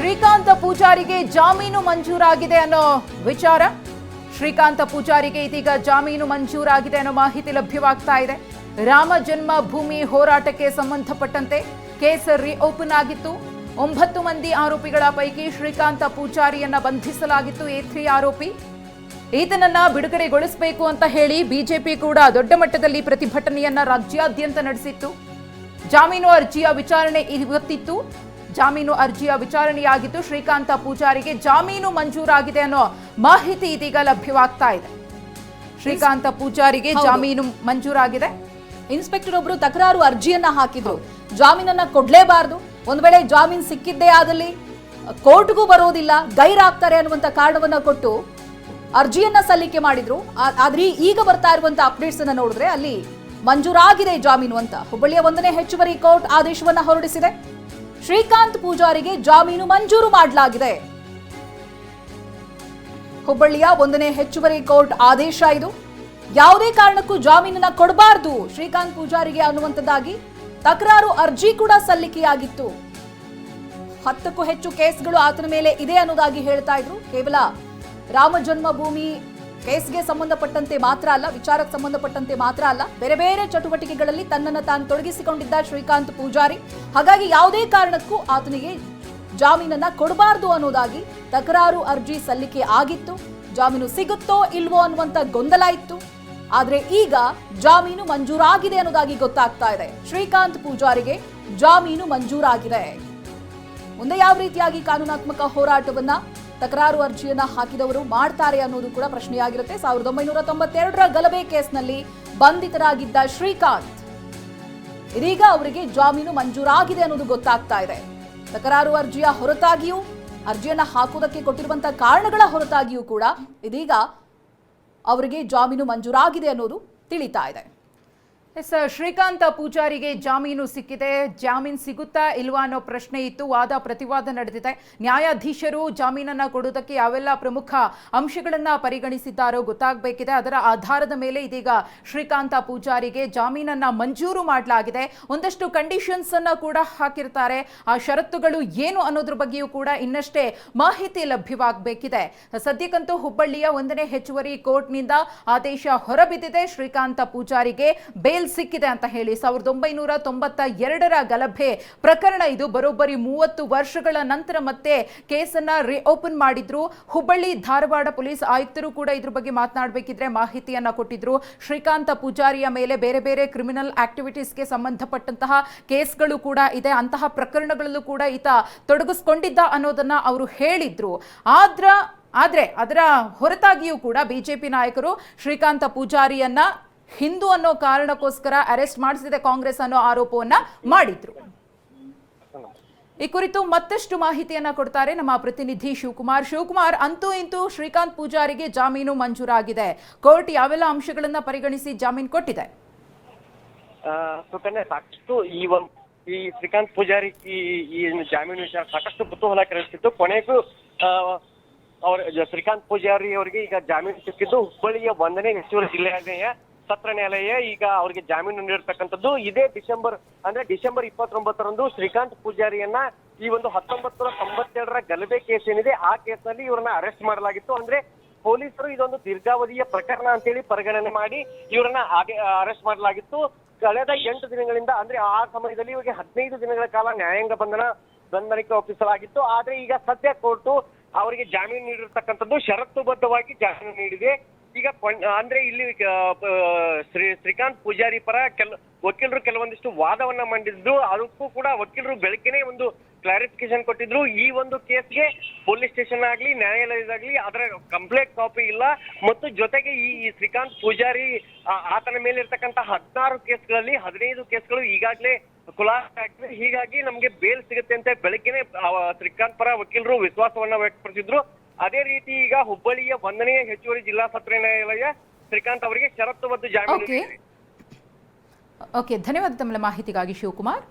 ಶ್ರೀಕಾಂತ ಪೂಜಾರಿಗೆ ಜಾಮೀನು ಮಂಜೂರಾಗಿದೆ ಅನ್ನೋ ವಿಚಾರ. ಶ್ರೀಕಾಂತ ಪೂಜಾರಿಗೆ ಇದೀಗ ಜಾಮೀನು ಮಂಜೂರಾಗಿದೆ ಅನ್ನೋ ಮಾಹಿತಿ ಲಭ್ಯವಾಗ್ತಾ ಇದೆ. ರಾಮ ಜನ್ಮ ಭೂಮಿ ಹೋರಾಟಕ್ಕೆ ಸಂಬಂಧಪಟ್ಟಂತೆ ಕೇಸ್ ಓಪನ್ ಆಗಿತ್ತು. ಒಂಬತ್ತು ಮಂದಿ ಆರೋಪಿಗಳ ಪೈಕಿ ಶ್ರೀಕಾಂತ ಪೂಜಾರಿಯನ್ನ ಬಂಧಿಸಲಾಗಿತ್ತು ಎ ತ್ರೀ ಆರೋಪಿ. ಈತನನ್ನ ಬಿಡುಗಡೆಗೊಳಿಸಬೇಕು ಅಂತ ಹೇಳಿ ಬಿಜೆಪಿ ಕೂಡ ದೊಡ್ಡ ಮಟ್ಟದಲ್ಲಿ ಪ್ರತಿಭಟನೆಯನ್ನ ರಾಜ್ಯಾದ್ಯಂತ ನಡೆಸಿತ್ತು. ಜಾಮೀನು ಅರ್ಜಿಯ ವಿಚಾರಣೆ ಇವತ್ತಿತ್ತು. ಜಾಮೀನು ಅರ್ಜಿಯ ವಿಚಾರಣೆಯಾಗಿದ್ದು ಶ್ರೀಕಾಂತ ಪೂಜಾರಿಗೆ ಜಾಮೀನು ಮಂಜೂರಾಗಿದೆ ಅನ್ನೋ ಮಾಹಿತಿ ಇದೀಗ ಲಭ್ಯವಾಗ್ತಾ ಇದೆ. ಶ್ರೀಕಾಂತ ಪೂಜಾರಿಗೆ ಜಾಮೀನು ಮಂಜೂರಾಗಿದೆ. ಇನ್ಸ್ಪೆಕ್ಟರ್ ಒಬ್ರು ತಕರಾರು ಅರ್ಜಿಯನ್ನ ಹಾಕಿದ್ರು. ಜಾಮೀನನ್ನ ಕೊಡ್ಲೇಬಾರದು. ಒಂದ್ ವೇಳೆ ಜಾಮೀನ್ ಸಿಕ್ಕಿದ್ದೇ ಆದಲ್ಲಿ ಕೋರ್ಟ್ಗೂ ಬರೋದಿಲ್ಲ ಗೈರಾಗ್ತಾರೆ ಅನ್ನುವಂತ ಕಾರಣವನ್ನ ಕೊಟ್ಟು ಅರ್ಜಿಯನ್ನ ಸಲ್ಲಿಕೆ ಮಾಡಿದ್ರು. ಆದ್ರೆ ಈಗ ಬರ್ತಾ ಇರುವಂತ ಅಪ್ಡೇಟ್ಸ್ ಅನ್ನ ನೋಡಿದ್ರೆ ಅಲ್ಲಿ ಮಂಜೂರಾಗಿದೆ ಜಾಮೀನು ಅಂತ. ಹುಬ್ಬಳ್ಳಿಯ ಒಂದನೇ ಹೆಚ್ಚುವರಿ ಕೋರ್ಟ್ ಆದೇಶವನ್ನ ಹೊರಡಿಸಿದೆ. ಶ್ರೀಕಾಂತ್ ಪೂಜಾರಿಗೆ ಜಾಮೀನು ಮಂಜೂರು ಮಾಡಲಾಗಿದೆ. ಹುಬ್ಬಳ್ಳಿಯ ಒಂದನೇ ಹೆಚ್ಚುವರಿ ಕೋರ್ಟ್ ಆದೇಶ ಇದು. ಯಾವುದೇ ಕಾರಣಕ್ಕೂ ಜಾಮೀನನ್ನ ಕೊಡಬಾರದು ಶ್ರೀಕಾಂತ್ ಪೂಜಾರಿಗೆ ಅನ್ನುವಂಥದ್ದಾಗಿ ತಕರಾರು ಅರ್ಜಿ ಕೂಡ ಸಲ್ಲಿಕೆಯಾಗಿತ್ತು. ಹತ್ತಕ್ಕೂ ಹೆಚ್ಚು ಕೇಸ್ಗಳು ಆತನ ಮೇಲೆ ಇದೆ ಅನ್ನೋದಾಗಿ ಹೇಳ್ತಾ ಇದ್ರು. ಕೇವಲ ರಾಮ ಜನ್ಮಭೂಮಿ ಕೇಸ್ಗೆ ಸಂಬಂಧಪಟ್ಟಂತೆ ಮಾತ್ರ ಅಲ್ಲ, ವಿಚಾರಕ್ಕೆ ಸಂಬಂಧಪಟ್ಟಂತೆ ಮಾತ್ರ ಅಲ್ಲ, ಬೇರೆ ಬೇರೆ ಚಟುವಟಿಕೆಗಳಲ್ಲಿ ತನ್ನನ್ನು ತಾನು ತೊಡಗಿಸಿಕೊಂಡಿದ್ದ ಶ್ರೀಕಾಂತ್ ಪೂಜಾರಿ. ಹಾಗಾಗಿ ಯಾವುದೇ ಕಾರಣಕ್ಕೂ ಆತನಿಗೆ ಜಾಮೀನನ್ನ ಕೊಡಬಾರದು ಅನ್ನೋದಾಗಿ ತಕರಾರು ಅರ್ಜಿ ಸಲ್ಲಿಕೆ ಆಗಿತ್ತು. ಜಾಮೀನು ಸಿಗುತ್ತೋ ಇಲ್ವೋ ಅನ್ನುವಂತ ಗೊಂದಲ ಇತ್ತು. ಆದ್ರೆ ಈಗ ಜಾಮೀನು ಮಂಜೂರಾಗಿದೆ ಅನ್ನೋದಾಗಿ ಗೊತ್ತಾಗ್ತಾ ಇದೆ. ಶ್ರೀಕಾಂತ್ ಪೂಜಾರಿಗೆ ಜಾಮೀನು ಮಂಜೂರಾಗಿದೆ. ಮುಂದೆ ಯಾವ ರೀತಿಯಾಗಿ ಕಾನೂನಾತ್ಮಕ ಹೋರಾಟವನ್ನ ತಕರಾರು ಅರ್ಜಿಯನ್ನ ಹಾಕಿದವರು ಮಾಡ್ತಾರೆ ಅನ್ನೋದು ಕೂಡ ಪ್ರಶ್ನೆಯಾಗಿರುತ್ತೆ. ಸಾವಿರದ ಒಂಬೈನೂರ ತೊಂಬತ್ತೆರಡರ ಗಲಭೆ ಕೇಸ್ನಲ್ಲಿ ಬಂಧಿತರಾಗಿದ್ದ ಶ್ರೀಕಾಂತ್. ಇದೀಗ ಅವರಿಗೆ ಜಾಮೀನು ಮಂಜೂರಾಗಿದೆ ಅನ್ನೋದು ಗೊತ್ತಾಗ್ತಾ ಇದೆ. ತಕರಾರು ಅರ್ಜಿಯ ಹೊರತಾಗಿಯೂ, ಅರ್ಜಿಯನ್ನ ಹಾಕುವುದಕ್ಕೆ ಕೊಟ್ಟಿರುವಂತಹ ಕಾರಣಗಳ ಹೊರತಾಗಿಯೂ ಕೂಡ ಇದೀಗ ಅವರಿಗೆ ಜಾಮೀನು ಮಂಜೂರಾಗಿದೆ ಅನ್ನೋದು ತಿಳಿತಾ ಇದೆ. ಎಸ್, ಶ್ರೀಕಾಂತ ಪೂಜಾರಿಗೆ ಜಾಮೀನು ಸಿಕ್ಕಿದೆ. ಜಾಮೀನು ಸಿಗುತ್ತಾ ಇಲ್ವಾ ಅನ್ನೋ ಪ್ರಶ್ನೆ ಇತ್ತು. ವಾದ ಪ್ರತಿವಾದ ನಡೆದಿದೆ. ನ್ಯಾಯಾಧೀಶರು ಜಾಮೀನನ್ನು ಕೊಡುವುದಕ್ಕೆ ಯಾವೆಲ್ಲ ಪ್ರಮುಖ ಅಂಶಗಳನ್ನ ಪರಿಗಣಿಸಿದ್ದಾರೋ ಗೊತ್ತಾಗಬೇಕಿದೆ. ಅದರ ಆಧಾರದ ಮೇಲೆ ಇದೀಗ ಶ್ರೀಕಾಂತ ಪೂಜಾರಿಗೆ ಜಾಮೀನನ್ನು ಮಂಜೂರು ಮಾಡಲಾಗಿದೆ. ಒಂದಷ್ಟು ಕಂಡೀಷನ್ಸ್ ಅನ್ನ ಕೂಡ ಹಾಕಿರ್ತಾರೆ. ಆ ಷರತ್ತುಗಳು ಏನು ಅನ್ನೋದ್ರ ಬಗ್ಗೆಯೂ ಕೂಡ ಇನ್ನಷ್ಟೇ ಮಾಹಿತಿ ಲಭ್ಯವಾಗಬೇಕಿದೆ. ಸದ್ಯಕ್ಕಂತೂ ಹುಬ್ಬಳ್ಳಿಯ ಒಂದನೇ ಹೆಚ್ಚುವರಿ ಕೋರ್ಟ್ನಿಂದ ಆದೇಶ ಹೊರಬಿದ್ದಿದೆ. ಶ್ರೀಕಾಂತ ಪೂಜಾರಿಗೆ ಬೇಲ್ ಸಿಕ್ಕಿದೆ ಅಂತ ಹೇಳಿ ಸಾವಿರದ ಒಂಬೈನೂರ ತೊಂಬತ್ತ ಎರಡರ ಗಲಭೆ ಪ್ರಕರಣ ಇದು. ಬರೋಬ್ಬರಿ ಮೂವತ್ತು ವರ್ಷಗಳ ನಂತರ ಮತ್ತೆ ಕೇಸನ್ನ ಓಪನ್ ಮಾಡಿದ್ರು. ಹುಬ್ಬಳ್ಳಿ, ಧಾರವಾಡ ಪೊಲೀಸ್ ಆಯುಕ್ತರು ಕೂಡ ಇದ್ರ ಬಗ್ಗೆ ಮಾತನಾಡಬೇಕಿದ್ರೆ ಮಾಹಿತಿಯನ್ನ ಕೊಟ್ಟಿದ್ರು. ಶ್ರೀಕಾಂತ ಪೂಜಾರಿಯ ಮೇಲೆ ಬೇರೆ ಬೇರೆ ಕ್ರಿಮಿನಲ್ ಆಕ್ಟಿವಿಟೀಸ್ಗೆ ಸಂಬಂಧಪಟ್ಟಂತಹ ಕೇಸ್ಗಳು ಕೂಡ ಇದೆ. ಅಂತಹ ಪ್ರಕರಣಗಳಲ್ಲೂ ಕೂಡ ಈತ ತೊಡಗಿಸ್ಕೊಂಡಿದ್ದ ಅನ್ನೋದನ್ನ ಅವರು ಹೇಳಿದ್ರು. ಆದ್ರ, ಆದ್ರೆ ಅದರ ಹೊರತಾಗಿಯೂ ಕೂಡ ಬಿಜೆಪಿ ನಾಯಕರು ಶ್ರೀಕಾಂತ ಪೂಜಾರಿಯನ್ನ ಹಿಂದೂ ಅನ್ನೋ ಕಾರಣಕ್ಕೋಸ್ಕರ ಅರೆಸ್ಟ್ ಮಾಡಿಸಿದೆ ಕಾಂಗ್ರೆಸ್ ಅನ್ನೋ ಆರೋಪವನ್ನ ಮಾಡಿದ್ರು. ಈ ಕುರಿತು ಮತ್ತಷ್ಟು ಮಾಹಿತಿಯನ್ನ ಕೊಡ್ತಾರೆ ನಮ್ಮ ಪ್ರತಿನಿಧಿ ಶಿವಕುಮಾರ್. ಶಿವಕುಮಾರ್, ಅಂತೂ ಇಂತೂ ಶ್ರೀಕಾಂತ್ ಪೂಜಾರಿಗೆ ಜಾಮೀನು ಮಂಜೂರಾಗಿದೆ. ಕೋರ್ಟ್ ಯಾವೆಲ್ಲ ಅಂಶಗಳನ್ನ ಪರಿಗಣಿಸಿ ಜಾಮೀನು ಕೊಟ್ಟಿದೆ? ಸಾಕಷ್ಟು ಈ ಒಂದು ಈ ಶ್ರೀಕಾಂತ್ ಪೂಜಾರಿ ಈ ಜಾಮೀನು ವಿಚಾರ ಸಾಕಷ್ಟು ಕುತೂಹಲ ಕೆರಳಿಸಿತ್ತು ಕೊನೆಗೂ ಅವ್ರ, ಶ್ರೀಕಾಂತ್ ಪೂಜಾರಿ ಅವರಿಗೆ ಈಗ ಜಾಮೀನು ಸಿಕ್ಕಿದ್ದು ಹುಬ್ಬಳ್ಳಿಯ ಒಂದನೇ ಹೆಚ್ಚುವರಿ ಜಿಲ್ಲೆಯ ಸತ್ರ ನ್ಯಾಯಾಲಯ ಈಗ ಅವರಿಗೆ ಜಾಮೀನು ನೀಡಿರ್ತಕ್ಕಂಥದ್ದು. ಇದೇ ಡಿಸೆಂಬರ್ ಅಂದ್ರೆ ಡಿಸೆಂಬರ್ ಇಪ್ಪತ್ತೊಂಬತ್ತರಂದು ಶ್ರೀಕಾಂತ್ ಪೂಜಾರಿಯನ್ನ ಈ ಒಂದು ಹತ್ತೊಂಬತ್ತು ನೂರ ತೊಂಬತ್ತೆರಡರ ಗಲಭೆ ಕೇಸ್ ಏನಿದೆ, ಆ ಕೇಸ್ನಲ್ಲಿ ಇವರನ್ನ ಅರೆಸ್ಟ್ ಮಾಡಲಾಗಿತ್ತು. ಅಂದ್ರೆ ಪೊಲೀಸರು ಇದೊಂದು ದೀರ್ಘಾವಧಿಯ ಪ್ರಕರಣ ಅಂತೇಳಿ ಪರಿಗಣನೆ ಮಾಡಿ ಇವರನ್ನ ಅರೆಸ್ಟ್ ಮಾಡಲಾಗಿತ್ತು. ಕಳೆದ ಎಂಟು ದಿನಗಳಿಂದ, ಅಂದ್ರೆ ಆ ಸಮಯದಲ್ಲಿ ಇವರಿಗೆ ಹದಿನೈದು ದಿನಗಳ ಕಾಲ ನ್ಯಾಯಾಂಗ ಬಂಧನ, ಬಂಧನಕ್ಕೆ ಒಪ್ಪಿಸಲಾಗಿತ್ತು. ಆದ್ರೆ ಈಗ ಸದ್ಯ ಕೋರ್ಟು ಅವರಿಗೆ ಜಾಮೀನು ನೀಡಿರ್ತಕ್ಕಂಥದ್ದು ಷರತ್ತುಬದ್ಧವಾಗಿ ಜಾಮೀನು ನೀಡಿದೆ. ಈಗ ಅಂದ್ರೆ ಇಲ್ಲಿ ಶ್ರೀ, ಶ್ರೀಕಾಂತ್ ಪೂಜಾರಿ ಪರ ಕೆಲ, ವಕೀಲರು ಕೆಲವೊಂದಿಷ್ಟು ವಾದವನ್ನ ಮಂಡಿಸಿದ್ರು. ಅದಕ್ಕೂ ಕೂಡ ವಕೀಲರು ಬೆಳಕಿನೇ ಒಂದು ಕ್ಲಾರಿಫಿಕೇಶನ್ ಕೊಟ್ಟಿದ್ರು. ಈ ಒಂದು ಕೇಸ್ಗೆ ಪೊಲೀಸ್ ಸ್ಟೇಷನ್ ಆಗ್ಲಿ ನ್ಯಾಯಾಲಯದಾಗ್ಲಿ ಅದರ ಕಂಪ್ಲೇಂಟ್ ಕಾಪಿ ಇಲ್ಲ. ಮತ್ತು ಜೊತೆಗೆ ಈ ಶ್ರೀಕಾಂತ್ ಪೂಜಾರಿ ಆತನ ಮೇಲೆ ಇರ್ತಕ್ಕಂತ ಹದಿನಾರು ಕೇಸ್ಗಳಲ್ಲಿ, ಹದಿನೈದು ಕೇಸ್ಗಳು ಈಗಾಗಲೇ ಖುಲಾಸೆ ಆಗ್ತದೆ. ಹೀಗಾಗಿ ನಮ್ಗೆ ಬೇಲ್ ಸಿಗುತ್ತೆ ಅಂತ ಬೆಳಗ್ಗೆನೆ ಶ್ರೀಕಾಂತ್ ಪರ ವಕೀಲರು ವಿಶ್ವಾಸವನ್ನ ವ್ಯಕ್ತಪಡಿಸಿದ್ರು. ಅದೇ ರೀತಿ ಈಗ ಹುಬ್ಬಳ್ಳಿಯ ಒಂದನೇ ಹೆಚ್ಚುವರಿ ಜಿಲ್ಲಾ ಸತ್ರ ನ್ಯಾಯಾಲಯ ಶ್ರೀಕಾಂತ್ ಅವರಿಗೆ ಷರತ್ತುಬದ್ಧ ಜಾಮೀನು ಓಕೆ ಓಕೆ ಧನ್ಯವಾದ ತಮ್ಮ ಮಾಹಿತಿಗಾಗಿ ಶಿವಕುಮಾರ್.